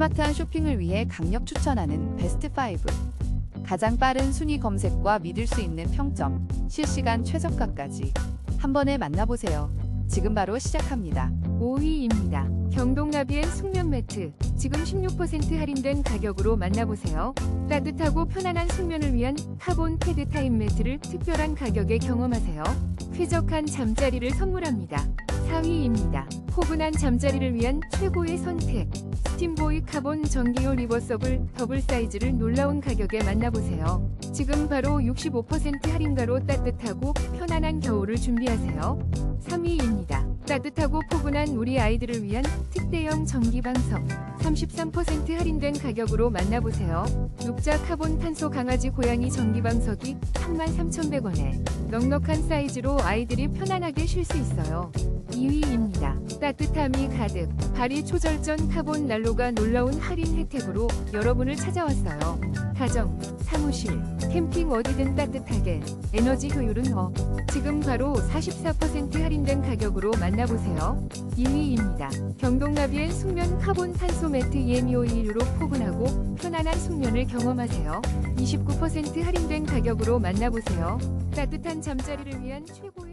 스마트한 쇼핑을 위해 강력 추천하는 베스트 5. 가장 빠른 순위 검색과 믿을 수 있는 평점, 실시간 최저가까지 한 번에 만나보세요. 지금 바로 시작합니다. 5위입니다. 경동나비엔 숙면 매트. 지금 16% 할인된 가격으로 만나보세요. 따뜻하고 편안한 숙면을 위한 카본 패드 타임 매트를 특별한 가격에 경험하세요. 쾌적한 잠자리를 선물합니다. 4위입니다. 포근한 잠자리를 위한 최고의 선택. 스팀보이 카본 전기요 리버서블 더블 사이즈를 놀라운 가격에 만나보세요. 지금 바로 65% 할인가로 따뜻하고 편안한 겨울을 준비하세요. 3위입니다. 따뜻하고 포근한 우리 아이들을 위한 특대형 전기방석 33% 할인된 가격으로 만나보세요. 녹자 카본 탄소 강아지 고양이 전기방석이 33,100원에 넉넉한 사이즈로 아이들이 편안하게 쉴 수 있어요. 2위입니다. 따뜻함이 가득 발이 초절전 카본 난로가 놀라운 할인 혜택으로 여러분을 찾아왔어요. 가정, 사무실, 캠핑 어디든 따뜻하게 에너지 효율은 어. 지금 바로 44% 할인된 가격으로 만나보세요. 2위입니다. 경동나비엔 숙면 카본 탄소 매트 1유로 포근하고 편안한 숙면을 경험하세요. 29% 할인된 가격으로 만나보세요. 따뜻한 잠자리를 위한 최고의 선...